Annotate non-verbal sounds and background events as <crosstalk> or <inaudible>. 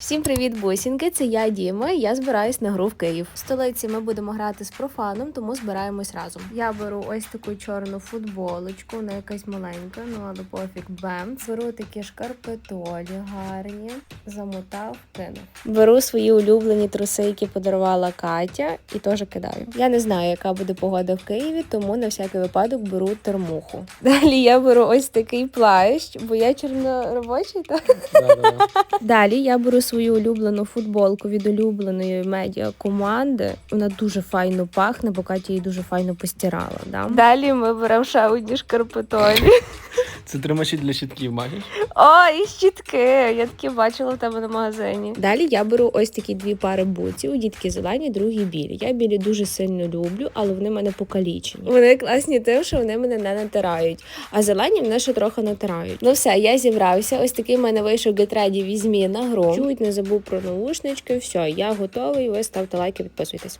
Всім привіт, бусінки! Це я Діма. Я збираюсь на гру в Київ. В столиці ми будемо грати з профаном, тому збираємось разом. Я беру ось таку чорну футболочку, вона якась маленька, ну але пофіг бем. Беру такі шкарпетолі гарні, замотав, кинув. Беру свої улюблені труси, які подарувала Катя, і теж кидаю. Я не знаю, яка буде погода в Києві, тому на всякий випадок беру термуху. <laughs> Далі я беру ось такий плащ, бо я чорноробочий, так? Да-да-да. <laughs> Далі я беру свою улюблену футболку від улюбленої медіа команди. Вона дуже файно пахне, бо Катя її дуже файно постирала. Да? Далі ми беремо ще одні шкарпетолі. <laughs> Це тримачі для щитків, бачиш? О, і щітки! Я такі бачила в тебе на магазині. Далі я беру ось такі дві пари бутсів. Одні такі зелені, другі білі. Я білі дуже сильно люблю, але вони в мене покалічені. Вони класні тим, що вони мене не натирають. А зелені мене ще трохи натирають. Ну все, я зібрався. Ось такий в мене вийшов гетреді візьмі на гру. Чуть не забув про наушнички. Все, я готовий. Ви ставте лайки, підписуйтесь.